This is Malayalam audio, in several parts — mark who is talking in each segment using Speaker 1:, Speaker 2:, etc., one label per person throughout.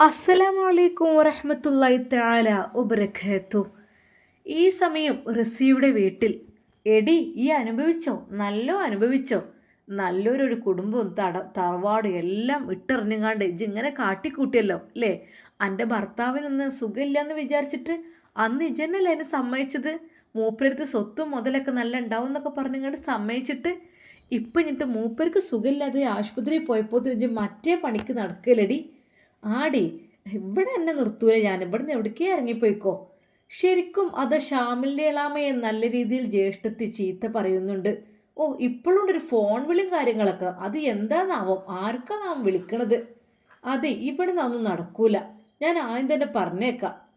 Speaker 1: അസ്സലാമലൈക്കും വറഹമത്തല്ലായി താല ഉപരഖത്തു ഈ സമയം റസിയുടെ വീട്ടിൽ എടി ഈ അനുഭവിച്ചോ? നല്ലോ അനുഭവിച്ചോ? നല്ലൊരു കുടുംബവും തട തറവാടും എല്ലാം ഇട്ടെറിഞ്ഞുകാണ്ട് ഇജ് ഇങ്ങനെ കാട്ടിക്കൂട്ടിയല്ലോ അല്ലേ? എന്റെ ഭർത്താവിനൊന്ന് സുഖമില്ലെന്ന് വിചാരിച്ചിട്ട് അന്ന് ഇജന്നല്ലേ എന്നെ സമ്മതിച്ചത്? മൂപ്പരടുത്ത് സ്വത്തും മുതലൊക്കെ നല്ല ഉണ്ടാവും എന്നൊക്കെ പറഞ്ഞുകൊണ്ട് സമ്മതിച്ചിട്ട് ഇപ്പം എന്നിട്ട് മൂപ്പർക്ക് സുഖമില്ലാതെ ആശുപത്രിയിൽ പോയപ്പോൾ തിരിഞ്ഞ് മറ്റേ പണിക്ക് നടക്കലടി. ആടി ഇവിടെ എന്നെ നിർത്തൂല. ഞാൻ ഇവിടുന്ന് എവിടേക്കേ ഇറങ്ങിപ്പോയിക്കോ? ശരിക്കും അത് ഷാമിലിന്റെ ഇളാമയെ നല്ല രീതിയിൽ ജ്യേഷ്ഠത്തി ചീത്ത പറയുന്നുണ്ട്. ഓ ഇപ്പോഴും ഒരു ഫോൺ വിളിയും കാര്യങ്ങളൊക്കെ. അത് എന്താന്നാവും? ആർക്കാ നാം വിളിക്കണത്? അതെ ഇവിടെ നിന്നൊന്നും നടക്കൂല. ഞാൻ ആദ്യം തന്നെ പറഞ്ഞേക്കാം.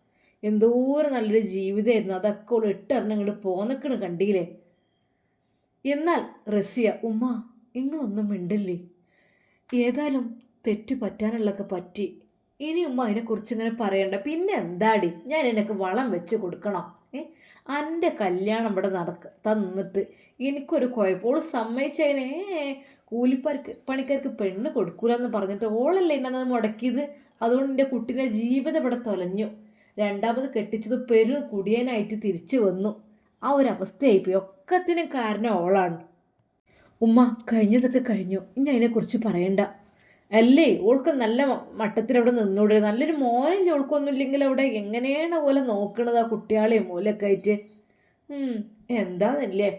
Speaker 1: എന്തോരം നല്ലൊരു ജീവിതമായിരുന്നു. അതൊക്കെ ഉള്ള ഇട്ടെറിഞ്ഞ് ഇങ്ങോട്ട് പോന്നക്കണ് കണ്ടില്ലേ? എന്നാൽ റസിയ ഉമ്മ നിങ്ങളൊന്നും മിണ്ടില്ലേ? ഏതായാലും തെറ്റ് പറ്റാനുള്ളതൊക്കെ പറ്റി. ഇനി ഉമ്മ അതിനെക്കുറിച്ച് ഇങ്ങനെ പറയണ്ട. പിന്നെ എന്താടി? ഞാൻ എനിക്ക് വളം വെച്ച് കൊടുക്കണം. ഏ? എന്റെ കല്യാണം ഇവിടെ നടക്ക തന്നിട്ട് എനിക്കൊരു കുഴപ്പമോൾ സമ്മതിച്ചതിനെ കൂലിപ്പർക്ക് പണിക്കാർക്ക് പെണ്ണ് കൊടുക്കൂലെന്ന് പറഞ്ഞിട്ട് ഓളല്ലേ എന്നത് മുടക്കിയത്? അതുകൊണ്ട് എന്റെ കുട്ടീന്റെ ജീവിതം ഇവിടെ തൊലഞ്ഞു. രണ്ടാമത് കെട്ടിച്ചത് പെരു കുടിയനായിട്ട് തിരിച്ചു വന്നു. ആ ഒരു അവസ്ഥയായിപ്പോയി ഒക്കത്തിനും കാരണം ഓളാണ്. ഉമ്മ കഴിഞ്ഞതൊക്കെ കഴിഞ്ഞു. ഇനി അതിനെക്കുറിച്ച് പറയണ്ട. അല്ലേ? ഓൾക്ക് നല്ല മട്ടത്തിൽ അവിടെ നിന്നൂടെ. നല്ലൊരു മോനില്ല ഓൾക്കൊന്നുമില്ലെങ്കിൽ അവിടെ എങ്ങനെയാണ് പോലെ നോക്കണത് ആ കുട്ടികളെ മൂലൊക്കെ ആയിട്ട്? എന്താന്നല്ലേ?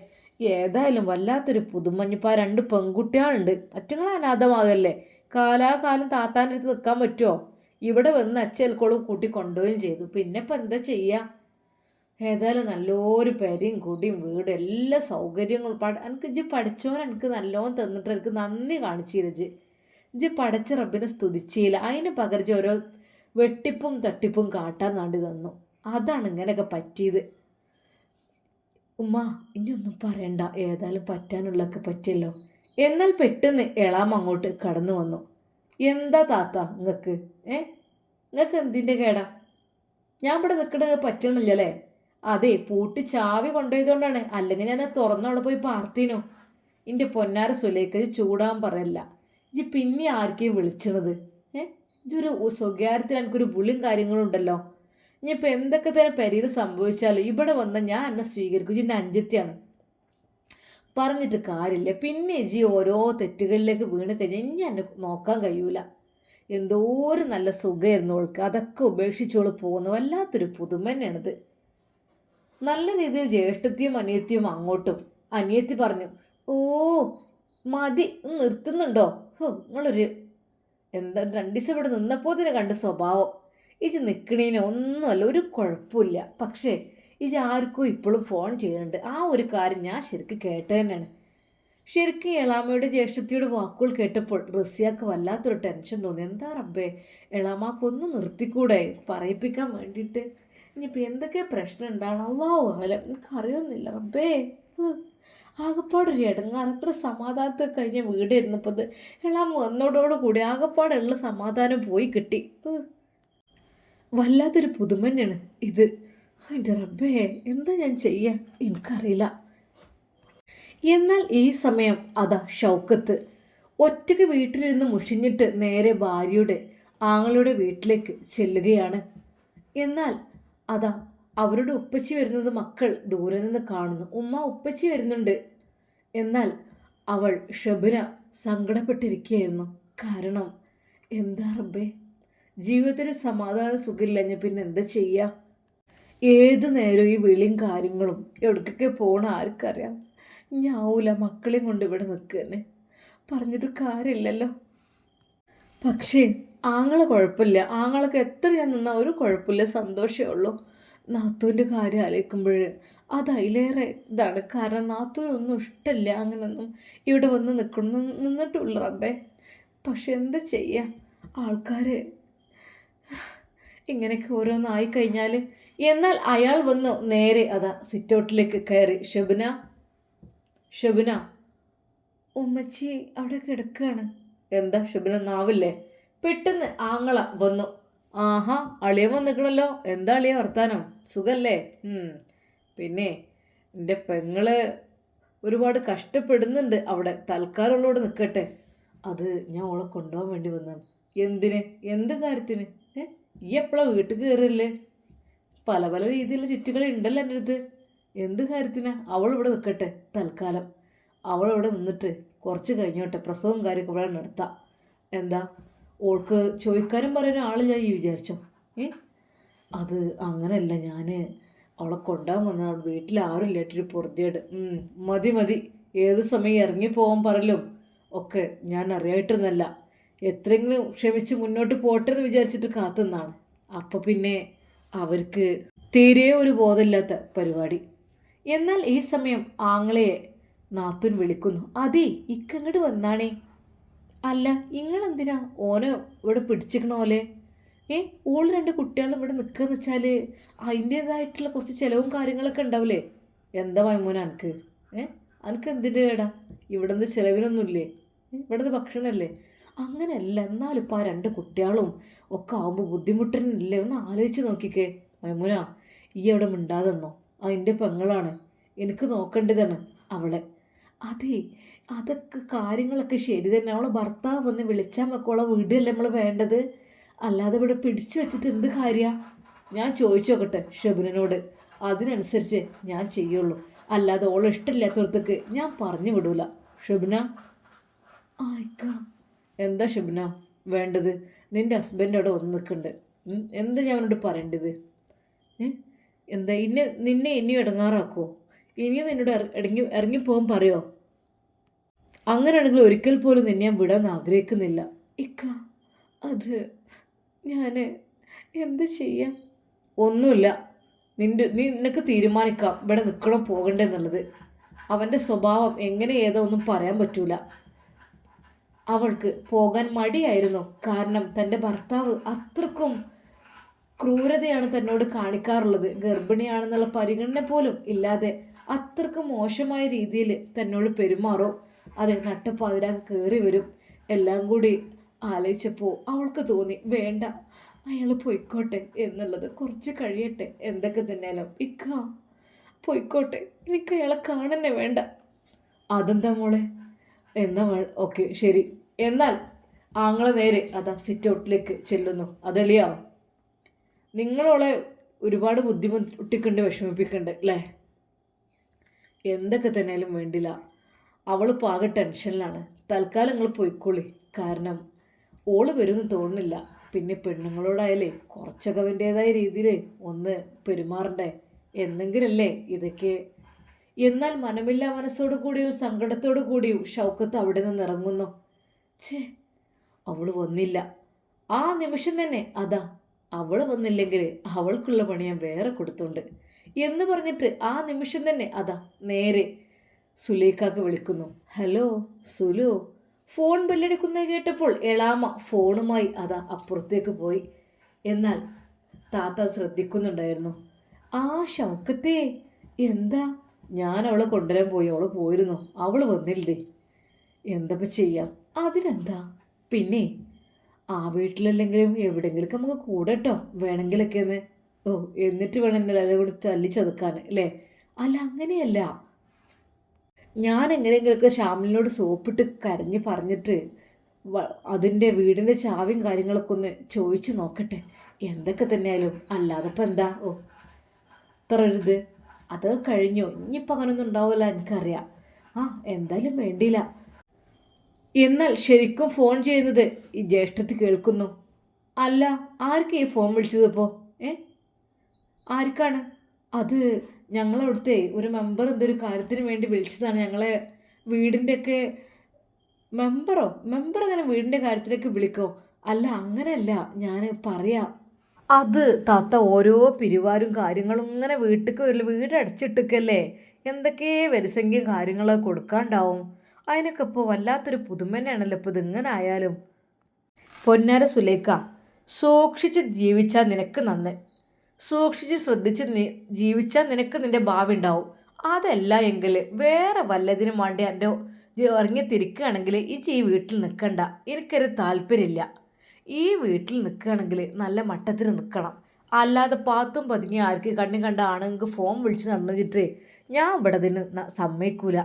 Speaker 1: ഏതായാലും വല്ലാത്തൊരു പുതുമഞ്ഞിപ്പോൾ ആ രണ്ട് പെൺകുട്ടികളുണ്ട്. അറ്റങ്ങൾ അനാഥമാകല്ലേ? കാലാകാലം താത്താന്റെ അടുത്ത് നിൽക്കാൻ പറ്റുമോ ഇവിടെ വന്ന് അച്ചേൽക്കോളും കൂട്ടി കൊണ്ടുപോവുകയും ചെയ്തു. പിന്നെ ഇപ്പം എന്താ ചെയ്യുക ഏതായാലും നല്ലൊരു പെരയും കുടിയും വീട് എല്ലാ സൗകര്യങ്ങളും പട എനിക്ക് ഇജ്ജ് പഠിച്ചോൻ എനിക്ക് നല്ലോണം തന്നിട്ട് എനിക്ക് നന്ദി കാണിച്ചിരജ് ഇജ്ജ് പടച്ച റബ്ബിനെ സ്തുതിച്ചില്ല അതിന് പകർച്ച ഓരോ വെട്ടിപ്പും തട്ടിപ്പും കാട്ടാൻ നാണ്ടി തന്നു. അതാണ് ഇങ്ങനെയൊക്കെ പറ്റിയത്. ഉമ്മ ഇനിയൊന്നും പറയണ്ട. ഏതായാലും പറ്റാനുള്ളതൊക്കെ പറ്റിയല്ലോ. എന്നാൽ പെട്ടെന്ന് എളാം അങ്ങോട്ട് കടന്നു വന്നു. എന്താ താത്ത നിങ്ങൾക്ക് ഏ? നിങ്ങൾക്ക് എന്തിന്റെ കേടാ? ഞാൻ ഇവിടെ നിൽക്കണത് പറ്റണില്ലല്ലേ? അതെ പൂട്ടി ചാവി കൊണ്ടുപോയതുകൊണ്ടാണ്. അല്ലെങ്കിൽ ഞാൻ തുറന്നവിടെ പോയി പാർത്തീനോ. എന്റെ പൊന്നാര സുലേഖ ചൂടാൻ പറയല്ല. ഇജ്ജ് പിന്നെ ആർക്കെയും വിളിച്ചണത്? ഏ? ഇജ്ജൊരു സ്വകാര്യത്തിൽ എനിക്കൊരു വിളിയും കാര്യങ്ങളും ഉണ്ടല്ലോ. ഇനിയിപ്പോൾ എന്തൊക്കെ തന്നെ പെരിയിൽ സംഭവിച്ചാലും ഇവിടെ വന്ന ഞാൻ എന്നെ സ്വീകരിക്കും. ഇജ്ജ് എന്റെ അഞ്ചത്തിയാണ്. പറഞ്ഞിട്ട് കാര്യമില്ല. പിന്നെ ജി ഓരോ തെറ്റുകളിലേക്ക് വീണ് കഴിഞ്ഞാൽ ഇനി എന്നെ നോക്കാൻ കഴിയൂല. ഒരു നല്ല സുഖമായിരുന്നു അവൾക്ക് അതൊക്കെ ഉപേക്ഷിച്ചോൾ പോകുന്നു വല്ലാത്തൊരു പുതുമ തന്നെയാണിത്. നല്ല രീതിയിൽ ജ്യേഷ്ഠത്തിയും അനിയത്തിയും അങ്ങോട്ടും. അനിയത്തി പറഞ്ഞു ഓ മതി നിർത്തുന്നുണ്ടോ? ഹോ നിങ്ങളൊരു എന്താ രണ്ട് ഇവിടെ നിന്നപ്പോൾ തന്നെ കണ്ട സ്വഭാവം. ഇജ് നിൽക്കണേന് ഒന്നുമല്ല ഒരു കുഴപ്പമില്ല. പക്ഷേ ഇജ് ആർക്കും ഇപ്പോഴും ഫോൺ ചെയ്യുന്നുണ്ട് ആ ഒരു കാര്യം ഞാൻ ശരിക്കും കേട്ടത് തന്നെയാണ് ശരിക്കും എളാമയുടെ ജ്യേഷ്ഠത്തിയുടെ വാക്കുകൾ കേട്ടപ്പോൾ റസിയാക്ക് വല്ലാത്തൊരു ടെൻഷൻ തോന്നി. എന്താ റബ്ബേ എളാമാക്കൊന്ന് നിർത്തിക്കൂടെ? പറയിപ്പിക്കാൻ വേണ്ടിയിട്ട്. ഇനിയിപ്പോൾ എന്തൊക്കെ പ്രശ്നം ഉണ്ടാകണം അള്ളാഹു അല്ല എനിക്കറിയൊന്നുമില്ല റബ്ബേ. ആകപ്പാടൊരു ഇടങ്ങാറ്. അത്ര സമാധാനത്തെ കഴിഞ്ഞ വീടിരുന്നപ്പോൾ ഇത് എളാമ വന്നോടോട് കൂടി ആകപ്പാടുള്ള സമാധാനം പോയി കിട്ടി. വല്ലാത്തൊരു പുതുമന്നെയാണ് ഇത്. എന്റെ റബ്ബേ എന്താ ഞാൻ ചെയ്യാ? എനിക്കറിയില്ല. എന്നാൽ ഈ സമയം അതാ ഷൗക്കത്ത്. ഒറ്റയ്ക്ക് വീട്ടിലിരുന്ന് മുഷിഞ്ഞിട്ട് നേരെ ഭാര്യയുടെ ആങ്ങളുടെ വീട്ടിലേക്ക് ചെല്ലുകയാണ്. എന്നാൽ അതാ അവരുടെ ഉപ്പച്ചി വരുന്നത് മക്കൾ ദൂരെ നിന്ന് കാണുന്നു. ഉമ്മ ഉപ്പച്ചി വരുന്നുണ്ട്. എന്നാൽ അവൾ ഷബിന സങ്കടപ്പെട്ടിരിക്കുകയായിരുന്നു. കാരണം എന്താ റബ്ബേ? ജീവിതത്തിന് സമാധാന സുഖമില്ലഞ്ഞ പിന്നെ എന്താ ചെയ്യുക ഏത് നേരവും ഈ വിളിയും കാര്യങ്ങളും എവിടേക്കൊക്കെ പോകണം ആർക്കറിയാം. ഞാവൂല മക്കളെയും കൊണ്ട് ഇവിടെ നിൽക്കുക പറഞ്ഞിട്ട് കാര്യമില്ലല്ലോ. പക്ഷേ ആങ്ങളെ കുഴപ്പമില്ല. ആങ്ങളൊക്കെ എത്ര ഞാൻ നിന്നാൽ ഒരു കുഴപ്പമില്ല സന്തോഷമേ ഉള്ളൂ. നാത്തൂന്റെ കാര്യം ആലോചിക്കുമ്പോൾ അത് അതിലേറെ ഇതാണ്. കാരണം നാത്തൂനൊന്നും ഇഷ്ടമില്ല അങ്ങനൊന്നും ഇവിടെ വന്ന് നിൽക്കണം നിന്നിട്ടുള്ളൂ റബ്ബേ. പക്ഷെ എന്താ ചെയ്യുക ആൾക്കാർ ഇങ്ങനെയൊക്കെ ഓരോന്നായി കഴിഞ്ഞാൽ എന്നാൽ അയാൾ വന്ന് നേരെ അതാ സിറ്റൗട്ടിലേക്ക് കയറി. ഷബിന ഷബിന ഉമ്മച്ചി അവിടെ കിടക്കുകയാണ് എന്താ? ഷബിന നാവില്ലേ? പെട്ടെന്ന് ആങ്ങള വന്നു. ആഹാ അളിയൻ വന്നിക്കണല്ലോ. എന്താ അളിയ വർത്താനം? സുഖല്ലേ? പിന്നെ എന്റെ പെങ്ങൾ ഒരുപാട് കഷ്ടപ്പെടുന്നുണ്ട് അവിടെ. തൽക്കാലമുള്ളവിടെ നിൽക്കട്ടെ അത് ഞാൻ ഓളെ കൊണ്ടുപോകാൻ വേണ്ടി വന്നതാണ് എന്തിന്? എന്ത് കാര്യത്തിന്? ഏ? ഈ എപ്പോഴാണ് വീട്ടിൽ കയറില്ലേ പല പല രീതിയിലുള്ള ചുറ്റുകൾ ഉണ്ടല്ലോ എന്റെ അടുത്ത്. എന്ത് കാര്യത്തിനാ? അവൾ ഇവിടെ നിൽക്കട്ടെ തൽക്കാലം. അവൾ നിന്നിട്ട് കുറച്ച് കഴിഞ്ഞോട്ടെ പ്രസവം കാര്യമൊക്കെ ഇവിടെ നടത്താം. എന്താ? ഓൾക്ക് ചോദിക്കാനും പറയുന്ന ഈ വിചാരിച്ചു. ഏ? അത് അങ്ങനെയല്ല ഞാൻ അവളെ കൊണ്ടുപോകാൻ വന്ന അവൾ വീട്ടിൽ ആരും ഇല്ലായിട്ടൊരു പൊറുതിയാട് മതി മതി. ഏത് സമയം ഇറങ്ങി പോകാൻ പറയലും ഒക്കെ ഞാൻ അറിയായിട്ടൊന്നല്ല. എത്രയെങ്കിലും ക്ഷമിച്ച് മുന്നോട്ട് പോട്ടെ എന്ന് വിചാരിച്ചിട്ട് കാത്തുനിന്നാണ്. അപ്പം പിന്നെ അവർക്ക് തീരെ ഒരു ബോധമില്ലാത്ത പരിപാടി. എന്നാൽ ഈ സമയം ആങ്ങളയെ നാത്തുൻ വിളിക്കുന്നു. അതെ ഇക്കങ്ങോട്ട് വന്നാണേ. അല്ല ഇങ്ങളെന്തിനാ ഓനെ ഇവിടെ പിടിച്ചിക്കണ പോലെ? ഏ ഓൾ രണ്ട് കുട്ടികളും ഇവിടെ നിൽക്കുകയെന്ന് വെച്ചാൽ അതിന്റേതായിട്ടുള്ള കുറച്ച് ചിലവും കാര്യങ്ങളൊക്കെ ഉണ്ടാവില്ലേ എന്താ വൈമോന അനക്ക്? ഏ അനക്ക് എന്തിന്റെ കേടാ? ഇവിടെ നിന്ന് ചിലവിനൊന്നുമില്ലേ ഇവിടുന്ന് ഭക്ഷണമല്ലേ? അങ്ങനെയല്ല എന്നാലും ഇപ്പോൾ ആ രണ്ട് കുട്ടികളും ഒക്കെ ആകുമ്പോൾ ബുദ്ധിമുട്ടനില്ലേ? ഒന്ന് ആലോചിച്ച് നോക്കിക്കേ. മൈമുന ഈ അവിടെ മിണ്ടാതെന്നോ അതിന്റെ പെങ്ങളാണ്. എനിക്ക് നോക്കേണ്ടതാണ് അവളെ. അതെ അതൊക്കെ കാര്യങ്ങളൊക്കെ ശരി തന്നെ. അവളെ ഭർത്താവ് ഒന്ന് വിളിച്ചാൽ മക്കോളെ വീടല്ലേ നമ്മൾ വേണ്ടത്? അല്ലാതെ ഇവിടെ പിടിച്ചു വെച്ചിട്ട് എന്ത് കാര്യ? ഞാൻ ചോദിച്ചു നോക്കട്ടെ ഷബിനോട്. അതിനനുസരിച്ച് ഞാൻ ചെയ്യുള്ളൂ. അല്ലാതെ ഓളെ ഇഷ്ടമില്ലാത്തടത്തേക്ക് ഞാൻ പറഞ്ഞു വിടൂല. ഷബിന? ആയിക്ക. എന്താ ഷബിന വേണ്ടത്? നിന്റെ ഹസ്ബൻഡ് അവിടെ വന്ന് നിൽക്കുന്നുണ്ട് എന്ത് ഞാൻ അവനോട് പറയേണ്ടത്? എന്താ ഇന്നെ നിന്നെ ഇനിയും ഇടങ്ങാറാക്കുമോ ഇനിയും നിന്നോട് ഇറ- ഇറങ്ങി ഇറങ്ങിപ്പോകാൻ പറയോ? അങ്ങനെയാണെങ്കിൽ ഒരിക്കൽ പോലും നിന്നെ ഞാൻ വിടാൻ ആഗ്രഹിക്കുന്നില്ല. ഇക്ക അത് ഞാൻ എന്ത് ചെയ്യാം? ഒന്നുമില്ല. നിന്റെ നീ നിനക്ക് തീരുമാനിക്കാം. ഇവിടെ നിൽക്കണോ പോകണ്ടേ എന്നുള്ളത്. അവന്റെ സ്വഭാവം എങ്ങനെ ഏതോ ഒന്നും പറയാൻ പറ്റൂല. അവൾക്ക് പോകാൻ മടിയായിരുന്നു. കാരണം തന്റെ ഭർത്താവ് അത്രക്കും ക്രൂരതയാണ് തന്നോട് കാണിക്കാറുള്ളത്. ഗർഭിണിയാണെന്നുള്ള പരിഗണന പോലും ഇല്ലാതെ അത്രക്കും മോശമായ രീതിയിൽ തന്നോട് പെരുമാറും. അതെ നട്ടപ്പാതിരാക്ക് കയറി വരും. എല്ലാം കൂടി ആലോചിച്ചപ്പോൾ അവൾക്ക് തോന്നി വേണ്ട അയാൾ പൊയ്ക്കോട്ടെ എന്നുള്ളത് കുറച്ച് കഴിയട്ടെ എന്തൊക്കെ തന്നെയാലും. ഇക്ക പൊയ്ക്കോട്ടെ എനിക്ക് അയാളെ കാണന്നെ വേണ്ട. അതെന്താ മോളെ? എന്നാ ഓക്കെ ശരി. എന്നാൽ ആങ്ങളെ നേരെ അതാ സിറ്റ് ഔട്ടിലേക്ക് ചെല്ലുന്നു. അതെളിയാവും നിങ്ങളോളെ ഒരുപാട് ബുദ്ധിമുട്ടിക്കണ്ട് വിഷമിപ്പിക്കണ്ട് അല്ലേ? എന്തൊക്കെ തന്നെയാലും വേണ്ടില്ല. അവൾ ആകെ ടെൻഷനിലാണ്. തൽക്കാലം നിങ്ങൾ പോയിക്കോളി. കാരണം ഓൾ വരുമെന്ന് തോന്നുന്നില്ല. പിന്നെ പെണ്ണുങ്ങളോടായാലേ കുറച്ചൊക്കെ അതിന്റേതായ രീതിയിൽ ഒന്ന് പെരുമാറണ്ടേ? എന്നെങ്കിലല്ലേ ഇതൊക്കെ. എന്നാൽ മനമില്ലാ മനസ്സോടു കൂടിയും സങ്കടത്തോടു കൂടിയും ഷൗക്കത്ത് അവിടെ നിന്ന് ഇറങ്ങുന്നു. ഛേ അവൾ വന്നില്ല. ആ നിമിഷം തന്നെ അതാ അവൾ വന്നില്ലെങ്കിൽ അവൾക്കുള്ള പണി ഞാൻ വേറെ കൊടുത്തുണ്ട്. എന്ന് പറഞ്ഞിട്ട് ആ നിമിഷം തന്നെ അതാ നേരെ സുലേഖാക്ക് വിളിക്കുന്നു. ഹലോ സുലു. ഫോൺ ബെല്ലടിക്കുന്നത് കേട്ടപ്പോൾ എളാമ ഫോണുമായി അതാ അപ്പുറത്തേക്ക് പോയി. എന്നാൽ താത്ത ശ്രദ്ധിക്കുന്നുണ്ടായിരുന്നു. ആ ശൗക്കത്തെ എന്താ? ഞാൻ അവളെ കൊണ്ടുവരാൻ പോയി. അവൾ പോയിരുന്നു. അവൾ വന്നില്ലേ? എന്തപ്പോൾ ചെയ്യാം? അതിനെന്താ? പിന്നെ ആ വീട്ടിലല്ലെങ്കിലും എവിടെയെങ്കിലൊക്കെ നമുക്ക് കൂടട്ടോ വേണമെങ്കിലൊക്കെ ഒന്ന്. ഓ എന്നിട്ട് വേണം എന്നെ എല്ലാം കൂടി തല്ലി ചതുക്കാൻ അല്ലേ? അല്ല അങ്ങനെയല്ല. ഞാൻ എങ്ങനെയെങ്കിലൊക്കെ ഷാമിലിനോട് സോപ്പിട്ട് കരഞ്ഞ് പറഞ്ഞിട്ട് അതിന്റെ വീടിന്റെ ചാവിയും കാര്യങ്ങളൊക്കെ ഒന്ന് ചോദിച്ചു നോക്കട്ടെ. എന്തൊക്കെ തന്നെയാലും അല്ലാതെ ഇപ്പം എന്താ? ഓ ഇത്ര ഒരിത് അത് കഴിഞ്ഞു? ഇനിയിപ്പോൾ അങ്ങനൊന്നും ഉണ്ടാവില്ല എനിക്കറിയാം. ആ എന്തായാലും വേണ്ടിയില്ല. എന്നാൽ ശരിക്കും ഫോൺ ചെയ്യുന്നത് ഈ ജ്യേഷ്ഠത്തിൽ കേൾക്കുന്നു. അല്ല ആർക്കാണ് ഈ ഫോൺ വിളിച്ചത് ഇപ്പോൾ ഏ? ആർക്കാണ്? അത് ഞങ്ങളവിടുത്തെ ഒരു മെമ്പർ എന്തൊരു കാര്യത്തിന് വേണ്ടി വിളിച്ചതാണ്. ഞങ്ങളെ വീടിന്റെയൊക്കെ മെമ്പറോ മെമ്പർ അങ്ങനെ വീടിന്റെ കാര്യത്തിലേക്ക് വിളിക്കോ? അല്ല അങ്ങനെയല്ല. ഞാൻ പറയാം. അത് താത്ത ഓരോ പിരിവാരും കാര്യങ്ങളും ഇങ്ങനെ വീട്ടിലേക്ക് വരില്ല വീട് അടച്ചിട്ടിക്കല്ലേ എന്തൊക്കെ വരിസംഖ്യ കാര്യങ്ങളോ കൊടുക്കാണ്ടാവും. അതിനൊക്കെ ഇപ്പോൾ വല്ലാത്തൊരു പുതുമ തന്നെയാണല്ലോ ഇപ്പോൾ ഇതിങ്ങനെ ആയാലും. പൊന്നാര സുലേഖ സൂക്ഷിച്ച് ജീവിച്ചാൽ നിനക്ക് നന്ന്. സൂക്ഷിച്ച് ശ്രദ്ധിച്ച് നീ ജീവിച്ചാൽ നിനക്ക് നിന്റെ ഭാവി ഉണ്ടാവും. അതല്ല എങ്കിൽ വേറെ വല്ലതിനും വേണ്ടി എന്റെ ഇറങ്ങി തിരിക്കുകയാണെങ്കിൽ ഈ വീട്ടിൽ നിൽക്കണ്ട എനിക്കൊരു താല്പര്യമില്ല. ഈ വീട്ടിൽ നിൽക്കുകയാണെങ്കിൽ നല്ല മട്ടത്തിൽ നിൽക്കണം അല്ലാതെ പാത്തും പതുങ്ങി ആർക്ക് കണ്ണി കണ്ട ആണെങ്കിൽ ഫോൺ വിളിച്ച് നടന്നിട്ട് ഞാൻ ഇവിടെ തന്നെ ന- സമ്മതിക്കൂല.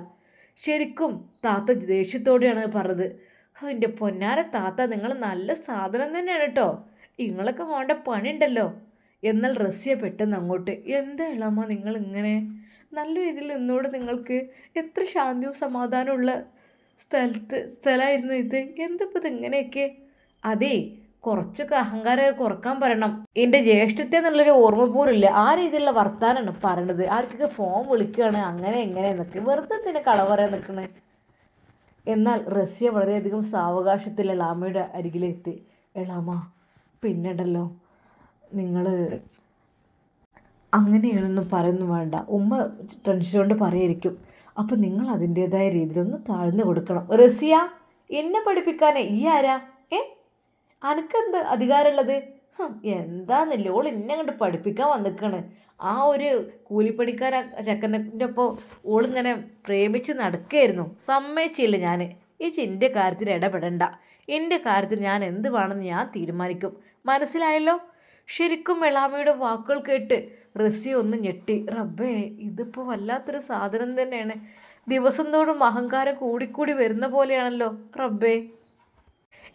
Speaker 1: ശരിക്കും താത്ത ദേഷ്യത്തോടെയാണ് പറഞ്ഞത്. എന്റെ പൊന്നാര താത്ത നിങ്ങൾ നല്ല സാധനം തന്നെയാണ് കേട്ടോ. നിങ്ങളൊക്കെ വേണ്ട പണിയുണ്ടല്ലോ. എന്നാൽ റസ്യ പെട്ടെന്ന് അങ്ങോട്ട് എന്താ ഇളമ്മ നിങ്ങൾ ഇങ്ങനെ നല്ല രീതിയിൽ നിന്നോട് നിങ്ങൾക്ക് എത്ര ശാന്തിയും സമാധാനമുള്ള സ്ഥലത്ത് സ്ഥലമായിരുന്നു ഇത്? എന്തിപ്പോൾ ഇതിങ്ങനെയൊക്കെ അതെ കുറച്ചൊക്കെ അഹങ്കാരമൊക്കെ കുറയ്ക്കാൻ പറയണം. എന്റെ ജ്യേഷ്ഠത്തെ എന്നുള്ളൊരു ഓർമ്മ പോലില്ല ആ രീതിയിലുള്ള വർത്താനാണ് പറയണത്. ആർക്കൊക്കെ ഫോൺ വിളിക്കുകയാണ് അങ്ങനെ എങ്ങനെ എന്നൊക്കെ. വെറുതെ തന്നെ കള പറയാൻ നിൽക്കണേ? എന്നാൽ റസ്യ വളരെയധികം സാവകാശത്തിൽ എളാമയുടെ അരികിലെത്തി. എളാമ പിന്നെണ്ടല്ലോ. നിങ്ങൾ അങ്ങനെയൊന്നും പറയുന്നു വേണ്ട. ഉമ്മ ടെൻഷൻ കൊണ്ട് പറയായിരിക്കും. അപ്പം നിങ്ങൾ അതിന്റേതായ രീതിയിൽ ഒന്ന് താഴ്ന്നു കൊടുക്കണം. റസിയ എന്നെ പഠിപ്പിക്കാനേ. ഈ ആരാ? ഏ? അനക്കെന്ത് അധികാരമുള്ളത്? എന്താന്നില്ല? ഓൾ എന്നെ കണ്ട് പഠിപ്പിക്കാൻ വന്നിക്കാണ്. ആ ഒരു കൂലിപ്പണിക്കാര ചെക്കന്റെ ഒപ്പം ഓളിങ്ങനെ പ്രേമിച്ച് നടക്കുകയായിരുന്നു സമ്മതിച്ചില്ല ഞാൻ ഈ ചിന്റെ കാര്യത്തിൽ ഇടപെടണ്ട. എന്റെ കാര്യത്തിൽ ഞാൻ എന്ത് വേണമെന്ന് ഞാൻ തീരുമാനിക്കും. മനസ്സിലായല്ലോ? ശരിക്കും വെളാമയുടെ വാക്കുകൾ കേട്ട് റസി ഒന്ന് ഞെട്ടി. റബ്ബേ ഇതിപ്പോൾ വല്ലാത്തൊരു സാധനം തന്നെയാണ്. ദിവസം തോറും അഹങ്കാരം കൂടിക്കൂടി വരുന്ന പോലെയാണല്ലോ റബ്ബേ.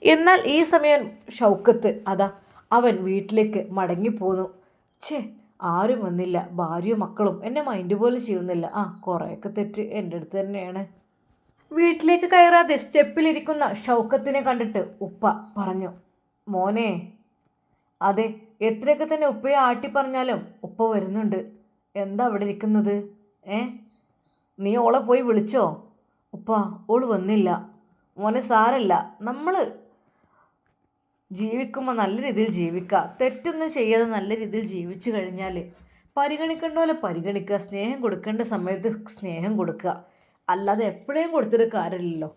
Speaker 1: എന്നാൽ ഈ സമയം ഷൗക്കത്ത് അതാ അവൻ വീട്ടിലേക്ക് മടങ്ങിപ്പോന്നു. ഛേ ആരും വന്നില്ല. ഭാര്യയും മക്കളും എന്നെ മൈൻഡ് പോലെ ചെയ്യുന്നില്ല. ആ കുറേയൊക്കെ തെറ്റ് എന്റെ അടുത്ത് തന്നെയാണ്. വീട്ടിലേക്ക് കയറാതെ സ്റ്റെപ്പിലിരിക്കുന്ന ഷൗക്കത്തിനെ കണ്ടിട്ട് ഉപ്പ പറഞ്ഞു മോനെ അതെ എത്രയൊക്കെ തന്നെ ഉപ്പയെ ആട്ടി പറഞ്ഞാലും ഉപ്പ വരുന്നുണ്ട്. എന്താ അവിടെ ഇരിക്കുന്നത്? ഏ? നീ ഓളെ പോയി വിളിച്ചോ? ഉപ്പ ഓൾ വന്നില്ല. മോനെ സാരല്ല. നമ്മൾ ജീവിക്കുമ്പോൾ നല്ല രീതിയിൽ ജീവിക്കുക തെറ്റൊന്നും ചെയ്യാതെ നല്ല രീതിയിൽ ജീവിച്ചു കഴിഞ്ഞാൽ പരിഗണിക്കേണ്ട പോലെ പരിഗണിക്കുക. സ്നേഹം കൊടുക്കേണ്ട സമയത്ത് സ്നേഹം കൊടുക്കുക. അല്ലാതെ എപ്പോഴേയും കൊടുത്തിട്ട് കാര്യമില്ലല്ലോ.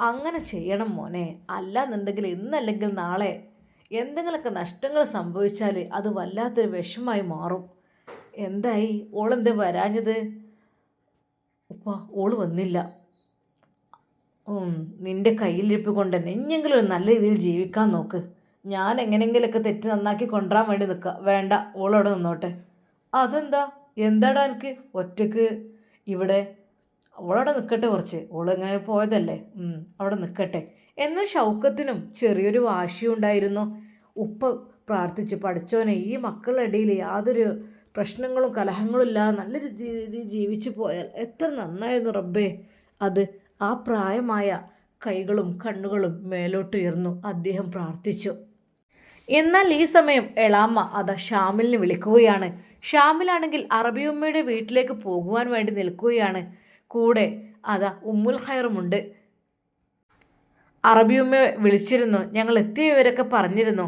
Speaker 1: അങ്ങനെ ചെയ്യണം മോനെ. അല്ലാന്നുണ്ടെങ്കിൽ ഇന്നല്ലെങ്കിൽ നാളെ എന്തെങ്കിലുമൊക്കെ നഷ്ടങ്ങൾ സംഭവിച്ചാൽ അത് വല്ലാത്തൊരു വിഷമായി മാറും. എന്തായി? ഓളെന്ത് വരാഞ്ഞത്? ഉപ്പ ഓൾ വന്നില്ല. നിന്റെ കയ്യിലിരിപ്പ് കൊണ്ട് തന്നെ ഇനിയെങ്കിലും ഒരു നല്ല രീതിയിൽ ജീവിക്കാൻ നോക്ക്. ഞാൻ എങ്ങനെയെങ്കിലുമൊക്കെ തെറ്റ് നന്നാക്കി കൊണ്ടുവരാൻ വേണ്ടി നിൽക്കുക വേണ്ട ഓളവിടെ നിന്നോട്ടെ. അതെന്താ? എന്താടാ എനിക്ക് ഒറ്റയ്ക്ക്? ഇവിടെ? അവളവിടെ നിൽക്കട്ടെ കുറച്ച്. ഓൾ എങ്ങനെ പോയതല്ലേ? അവിടെ നിൽക്കട്ടെ എന്നാൽ ഷൗക്കത്തിനും ചെറിയൊരു വാശിയും ഉണ്ടായിരുന്നു ഉപ്പ പ്രാർത്ഥിച്ചു പഠിച്ചോനെ ഈ മക്കളുടെ ഇടയിൽ യാതൊരു പ്രശ്നങ്ങളും കലഹങ്ങളും ഇല്ലാതെ നല്ല രീതിയിൽ ജീവിച്ചു പോയാൽ എത്ര നന്നായിരുന്നു റബ്ബേ. അത് ആ പ്രായമായ കൈകളും കണ്ണുകളും മേലോട്ടുയർന്നു അദ്ദേഹം പ്രാർത്ഥിച്ചു. എന്നാൽ ഈ സമയം എളാമ്മ അതാ ഷാമിലിനെ വിളിക്കുകയാണ്. ഷാമിലാണെങ്കിൽ അറബിയമ്മയുടെ വീട്ടിലേക്ക് പോകുവാൻ വേണ്ടി നിൽക്കുകയാണ്. കൂടെ അതാ ഉമ്മുൽ ഖൈറുമുണ്ട്. അറബിയമ്മയെ വിളിച്ചിരുന്നു. ഞങ്ങൾ എത്തിയ വിവരമൊക്കെ പറഞ്ഞിരുന്നു.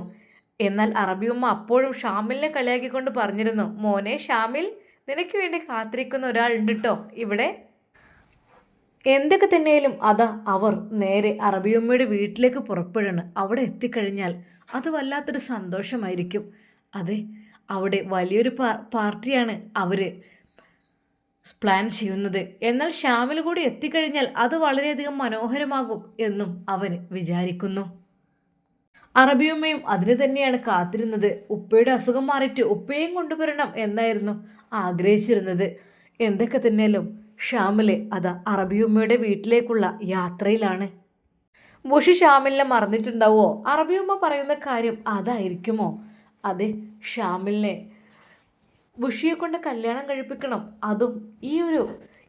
Speaker 1: എന്നാൽ അറബിയുമ്മ അപ്പോഴും ഷാമിലിനെ കളിയാക്കിക്കൊണ്ട് പറഞ്ഞിരുന്നു. മോനെ ഷാമിൽ നിനക്ക് വേണ്ടി കാത്തിരിക്കുന്ന ഒരാളുണ്ട് കേട്ടോ ഇവിടെ. എന്തൊക്കെ തന്നെയാലും അതാ അവർ നേരെ അറബിയമ്മയുടെ വീട്ടിലേക്ക് പുറപ്പെടുകയാണ് അവിടെ എത്തിക്കഴിഞ്ഞാൽ അത് വല്ലാത്തൊരു സന്തോഷമായിരിക്കും. അതെ അവിടെ വലിയൊരു പാർട്ടിയാണ് അവർ പ്ലാൻ ചെയ്യുന്നത്. എന്നാൽ ഷാമിൽ കൂടി എത്തിക്കഴിഞ്ഞാൽ അത് വളരെയധികം മനോഹരമാകും എന്നും അവൻ വിചാരിക്കുന്നു. അറബിയമ്മയും അതിന് തന്നെയാണ് കാത്തിരുന്നത്. ഉപ്പയുടെ അസുഖം മാറിയിട്ട് ഉപ്പയും കൊണ്ടുവരണം എന്നായിരുന്നു ആഗ്രഹിച്ചിരുന്നത്. എന്തൊക്കെ തന്നെയാലും ഷ്യാമിലെ അത് അറബിയമ്മയുടെ വീട്ടിലേക്കുള്ള യാത്രയിലാണ്. ബുഷി ഷാമിലിനെ മറന്നിട്ടുണ്ടാവോ അറബിയമ്മ പറയുന്ന കാര്യം അതായിരിക്കുമോ? അതെ ഷാമിലിനെ ബുഷിയെ കൊണ്ട് കല്യാണം കഴിപ്പിക്കണം. അതും ഈ ഒരു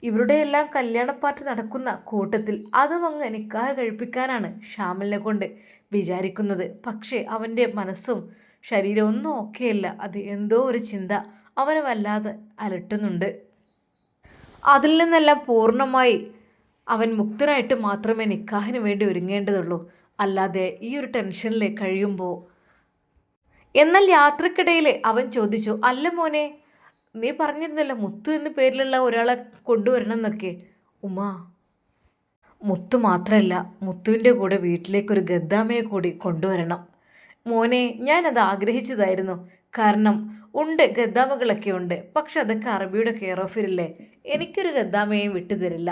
Speaker 1: ഇവരുടെ എല്ലാം കല്യാണ പാർട്ടി നടക്കുന്ന കൂട്ടത്തിൽ അതും അങ്ങ് നിക്കാഹ് കഴിപ്പിക്കാനാണ് ഷാമിലിനെ കൊണ്ട് വിചാരിക്കുന്നത്. പക്ഷേ അവന്റെ മനസ്സും ശരീരവും ഒന്നും ഒക്കെയല്ല. അത് എന്തോ ഒരു ചിന്ത അവനെ വല്ലാതെ അലട്ടുന്നുണ്ട്. അതിൽ നിന്നെല്ലാം പൂർണമായി അവൻ മുക്തനായിട്ട് മാത്രമേ നിക്കാഹിന് വേണ്ടി ഒരുങ്ങേണ്ടതുള്ളൂ. അല്ലാതെ ഈ ഒരു ടെൻഷനിൽ കഴിയുമ്പോൾ എന്നാൽ യാത്രക്കിടയിൽ അവൻ ചോദിച്ചു അല്ല മോനെ നീ പറഞ്ഞിരുന്നല്ലോ മുത്തു എന്ന പേരിലുള്ള ഒരാളെ കൊണ്ടുവരണം എന്നൊക്കെ ഉമാ മുത്തു മാത്രമല്ല മുത്തുവിന്റെ കൂടെ വീട്ടിലേക്കൊരു ഗദ്ദാമയെ കൂടി കൊണ്ടുവരണം. മോനെ ഞാനത് ആഗ്രഹിച്ചതായിരുന്നു. കാരണം ഉണ്ട് ഗദ്ദാമകളൊക്കെ ഉണ്ട് പക്ഷെ അതൊക്കെ അറബിയുടെ കെയർ ഓഫിലല്ലേ എനിക്കൊരു ഗദ്ദാമയും വിട്ടുതരില്ല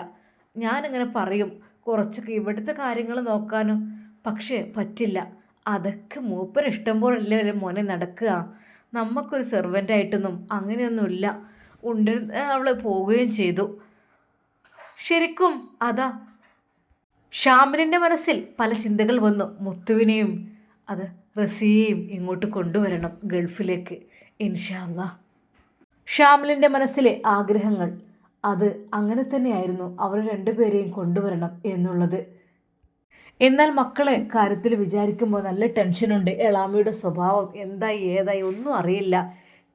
Speaker 1: ഞാനിങ്ങനെ പറയും കുറച്ചൊക്കെ ഇവിടുത്തെ കാര്യങ്ങൾ നോക്കാനും. പക്ഷേ പറ്റില്ല. അതൊക്കെ മൂപ്പന് ഇഷ്ടം പോലല്ലേ മോനെ നടക്കുക. നമുക്കൊരു സെർവന്റായിട്ടൊന്നും അങ്ങനെയൊന്നുമില്ല. ഉണ്ട് അവൾ പോവുകയും ചെയ്തു. ശരിക്കും അതാ. ഷാമിലിന്റെ മനസ്സിൽ പല ചിന്തകൾ വന്നു. മുത്തുവിനെയും അത് റസിയെയും ഇങ്ങോട്ട് കൊണ്ടുവരണം ഗൾഫിലേക്ക് ഇൻഷാല്ല ഷാമിലിന്റെ മനസ്സിലെ ആഗ്രഹങ്ങൾ അത് അങ്ങനെ തന്നെയായിരുന്നു. അവർ രണ്ടുപേരെയും കൊണ്ടുവരണം എന്നുള്ളത്. എന്നാൽ മക്കളെ കാര്യത്തിൽ വിചാരിക്കുമ്പോൾ നല്ല ടെൻഷനുണ്ട് എളാമിയുടെ സ്വഭാവം എന്തായി ഏതായി ഒന്നും അറിയില്ല.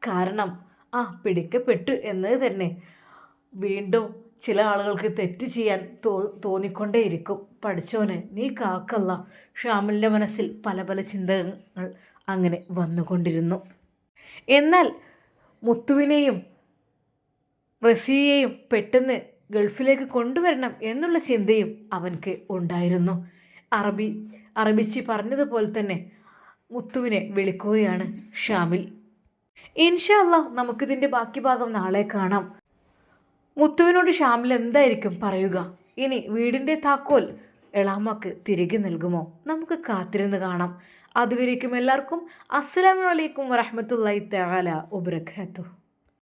Speaker 1: കാരണം ആ പിടിക്കപ്പെട്ടു എന്നത് തന്നെ. വീണ്ടും ചില ആളുകൾക്ക് തെറ്റ് ചെയ്യാൻ തോ തോന്നിക്കൊണ്ടേയിരിക്കും. പഠിച്ചോനെ നീ കാക്കല്ല. ഷ്യാമിന്റെ മനസ്സിൽ പല പല ചിന്തകൾ അങ്ങനെ വന്നുകൊണ്ടിരുന്നു. എന്നാൽ മുത്തുവിനെയും റസിയെയും പെട്ടെന്ന് ഗൾഫിലേക്ക് കൊണ്ടുവരണം എന്നുള്ള ചിന്തയും അവൻക്ക് ഉണ്ടായിരുന്നു. അറബി അറബിച്ചി പറഞ്ഞതുപോലെ തന്നെ മുത്തുവിനെ വിളിക്കുകയാണ് ഷാമിൽ. ഇൻഷല്ല നമുക്കിതിന്റെ ബാക്കി ഭാഗം നാളെ കാണാം. മുത്തുവിനോട് ഷാമിൽ എന്തായിരിക്കും പറയുക? ഇനി വീടിന്റെ താക്കോൽ എളാമക്ക് തിരികെ നൽകുമോ? നമുക്ക് കാത്തിരുന്ന് കാണാം. അതുവരേക്കും എല്ലാവർക്കും അസ്സലാമു അലൈക്കും വറഹമത്തല്ലായി തആല വബറകാതുഹു.